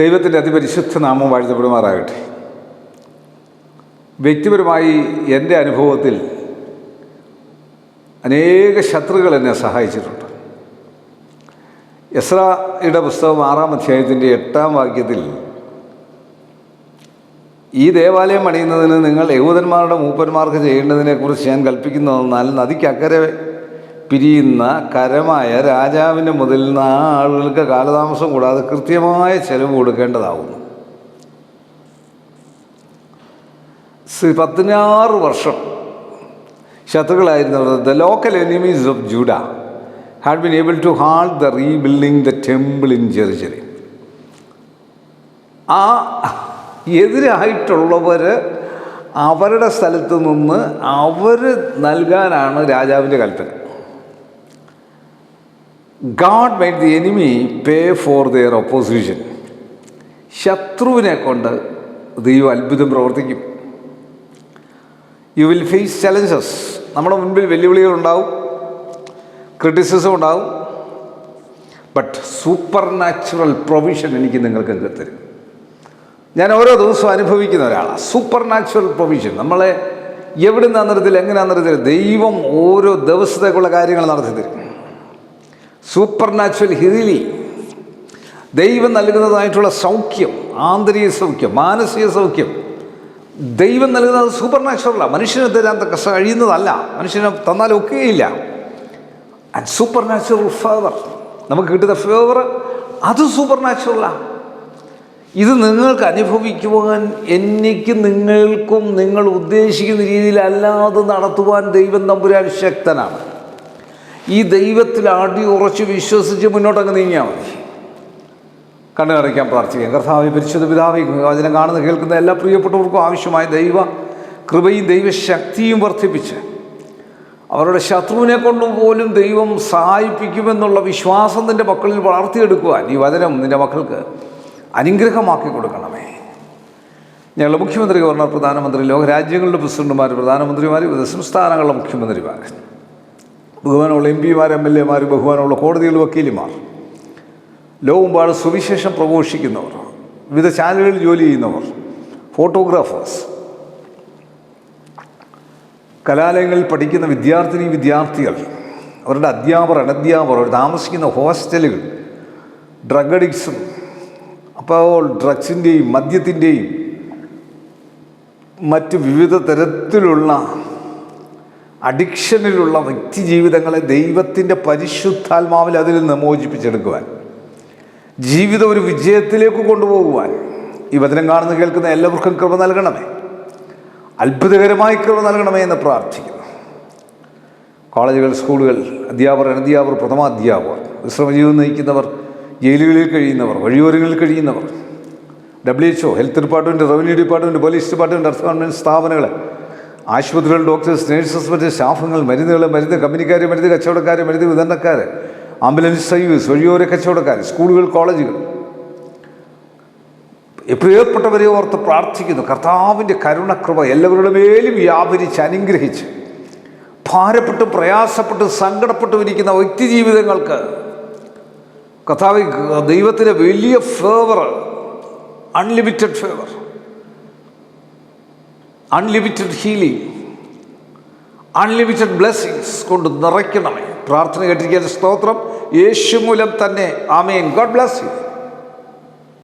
ദൈവത്തിന്റെ അതിപരിശുദ്ധ നാമം വാഴ്ത്തപ്പെടുമാറാകട്ടെ. വ്യക്തിപരമായി എന്റെ അനുഭവത്തിൽ അനേക ശത്രുക്കൾ എന്നെ സഹായിച്ചിട്ടുണ്ട്. എസ്രയുടെ പുസ്തകം ആറാം അധ്യായത്തിന്റെ എട്ടാം വാക്യത്തിൽ ഈ ദേവാലയം പണിയുന്നതിന് നിങ്ങൾ യഹൂദന്മാരുടെ മൂപ്പന്മാർക്ക് ചെയ്യേണ്ടതിനെക്കുറിച്ച് ഞാൻ കൽപ്പിക്കുന്നതെന്നാൽ നദിക്കക്കരെ പിരിയുന്ന കരമായ രാജാവിന്റെ മുതൽ നിന്ന് ആ ആളുകൾക്ക് കാലതാമസം കൂടാതെ കൃത്യമായ ചെലവ് കൊടുക്കേണ്ടതാവുന്നു. പതിനാറ് വർഷം ശത്രുക്കളായിരുന്നവർ the local enemies of Judah had been able to halt the rebuilding the temple in Jerusalem ആ എതിരായിട്ടുള്ളവർ അവരുടെ സ്ഥലത്ത് നിന്ന് അവർ നൽകാനാണ് രാജാവിന്റെ കൽപ്പന. God made the enemy pay for their opposition ശത്രുവിനെ കൊണ്ട് ദൈവം അത്ഭുതം പ്രവർത്തിക്കും. യു വിൽ ഫേസ് ചലഞ്ചസ് നമ്മുടെ മുൻപിൽ വെല്ലുവിളികൾ ഉണ്ടാവും. ക്രിറ്റിസിസം ഉണ്ടാവും. ബട്ട് സൂപ്പർ നാച്ചുറൽ പ്രൊവിഷൻ എനിക്ക് നിങ്ങൾക്ക് തരും ഞാൻ ഓരോ ദിവസവും അനുഭവിക്കുന്ന ഒരാളാണ് സൂപ്പർ നാച്ചുറൽ പ്രൊവിഷൻ നമ്മളെ എവിടെ നിന്നാ തരത്തിൽ എങ്ങനെയാ ദൈവം ഓരോ ദിവസത്തേക്കുള്ള കാര്യങ്ങൾ നടത്തി തരും സൂപ്പർ നാച്ചുറൽ ഹീലി ദൈവം നൽകുന്നതായിട്ടുള്ള സൗഖ്യം ആന്തരിക സൗഖ്യം മാനസിക സൗഖ്യം. ദൈവം നൽകുന്നത് സൂപ്പർ നാച്ചുറലാണ് മനുഷ്യന് തരാൻ കഴിയുന്നതല്ല. മനുഷ്യന് തന്നാൽ ഒക്കുകയില്ല ആൻഡ് സൂപ്പർ നാച്ചുറൽ ഫേവർ നമുക്ക് കിട്ടുന്ന ഫേവർ അത് സൂപ്പർ നാച്ചുറലാണ് ഇത് നിങ്ങൾക്ക് അനുഭവിക്കുവാൻ എനിക്ക് നിങ്ങൾക്കും നിങ്ങൾ ഉദ്ദേശിക്കുന്ന രീതിയിൽ അല്ലാതെ നടത്തുവാൻ ദൈവം തമ്പുരാൻ ശക്തനാണ്. ഈ ദൈവത്തിൽ ആടി ഉറച്ച് വിശ്വസിച്ച് മുന്നോട്ടങ്ങ് നീങ്ങിയാൽ മതി. കണ്ണു പ്രാർത്ഥിക്കാം. കർത്താവ് പരിശുദ്ധ പിതാവിക്കും വചനം കാണുന്ന കേൾക്കുന്ന എല്ലാ പ്രിയപ്പെട്ടവർക്കും ആവശ്യമായ ദൈവ കൃപയും ദൈവശക്തിയും വർദ്ധിപ്പിച്ച് അവരുടെ ശത്രുവിനെ കൊണ്ടും പോലും ദൈവം സഹായിപ്പിക്കുമെന്നുള്ള വിശ്വാസം നിന്റെ മക്കളിൽ വളർത്തിയെടുക്കുവാൻ ഈ വചനം നിന്റെ മക്കൾക്ക് അനുഗ്രഹമാക്കി കൊടുക്കണമേ. ഞങ്ങളുടെ മുഖ്യമന്ത്രി ഗവർണർ പ്രധാനമന്ത്രി ലോകരാജ്യങ്ങളുടെ പ്രസിഡന്റുമാർ പ്രധാനമന്ത്രിമാർ വിവിധ സംസ്ഥാനങ്ങളുടെ മുഖ്യമന്ത്രിമാർ ബഹുമാനമുള്ള എം പിമാർ എം എൽ എമാർ ബഹുമാനമുള്ള കോടതികൾ വക്കീലിമാർ. ലോകമ്പാട് സുവിശേഷം പ്രഘോഷിക്കുന്നവർ വിവിധ ചാനലുകളിൽ ജോലി ചെയ്യുന്നവർ ഫോട്ടോഗ്രാഫേഴ്സ് കലാലയങ്ങളിൽ പഠിക്കുന്ന വിദ്യാർത്ഥിനി വിദ്യാർത്ഥികൾ അവരുടെ അധ്യാപകർ അനധ്യാപകർ അവർ താമസിക്കുന്ന ഹോസ്റ്റലുകൾ ഡ്രഗ് അഡിക്ട്സും അപ്പോൾ ഡ്രഗ്സിന്റെയും മദ്യത്തിന്റെയും മറ്റ് വിവിധ തരത്തിലുള്ള അഡിക്ഷനിലുള്ള വ്യക്തി ജീവിതങ്ങളെ ദൈവത്തിന്റെ പരിശുദ്ധാത്മാവിൽ അതിൽ നിന്ന് മോചിപ്പിച്ചെടുക്കുവാൻ ജീവിതം ഒരു വിജയത്തിലേക്ക് കൊണ്ടുപോകുവാൻ ഈ വചനം കാണുന്ന കേൾക്കുന്ന എല്ലാവർക്കും കൃപ നൽകണമേ. അത്ഭുതകരമായി കൃപ നൽകണമേ എന്ന് പ്രാർത്ഥിക്കുന്നു. കോളേജുകൾ സ്കൂളുകൾ അധ്യാപകർ അനധ്യാപകർ പ്രഥമാധ്യാപകർ വിശ്രമജീവൻ നയിക്കുന്നവർ ജയിലുകളിൽ കഴിയുന്നവർ വഴിയോരങ്ങളിൽ കഴിയുന്നവർ W H O health department revenue department police department അർത്ഥ ഗവൺമെന്റ് സ്ഥാപനങ്ങൾ ആശുപത്രികൾ ഡോക്ടേഴ്സ് നേഴ്സസ് മറ്റ് സ്റ്റാഫുകൾ മരുന്നുകൾ മരുന്ന് കമ്പനിക്കാർ മരുന്ന് കച്ചവടക്കാർ മരുന്ന് വിതരണക്കാർ ആംബുലൻസ് സർവീസ് വഴിയോര കച്ചവടക്കാർ സ്കൂളുകൾ കോളേജുകൾ. പ്രിയപ്പെട്ടവരെ ഓർത്ത് പ്രാർത്ഥിക്കുന്നു. കർത്താവിന്റെ കരുണകൃപ എല്ലാവരുടെ മേലും വ്യാപരിച്ച് അനുഗ്രഹിച്ച്. ഭാരപ്പെട്ട് പ്രയാസപ്പെട്ട് സങ്കടപ്പെട്ടു ഇരിക്കുന്ന വ്യക്തി ജീവിതങ്ങൾക്ക് കർത്താവ് ദൈവത്തിന്റെ വലിയ favour unlimited favour unlimited healing unlimited blessings കൊണ്ട് നിറയ്ക്കണമേ. പ്രാർത്ഥന കേട്ടിരിക്കുന്ന സ്തോത്രം യേശു മൂലം തന്നെ. ആമേൻ. God bless you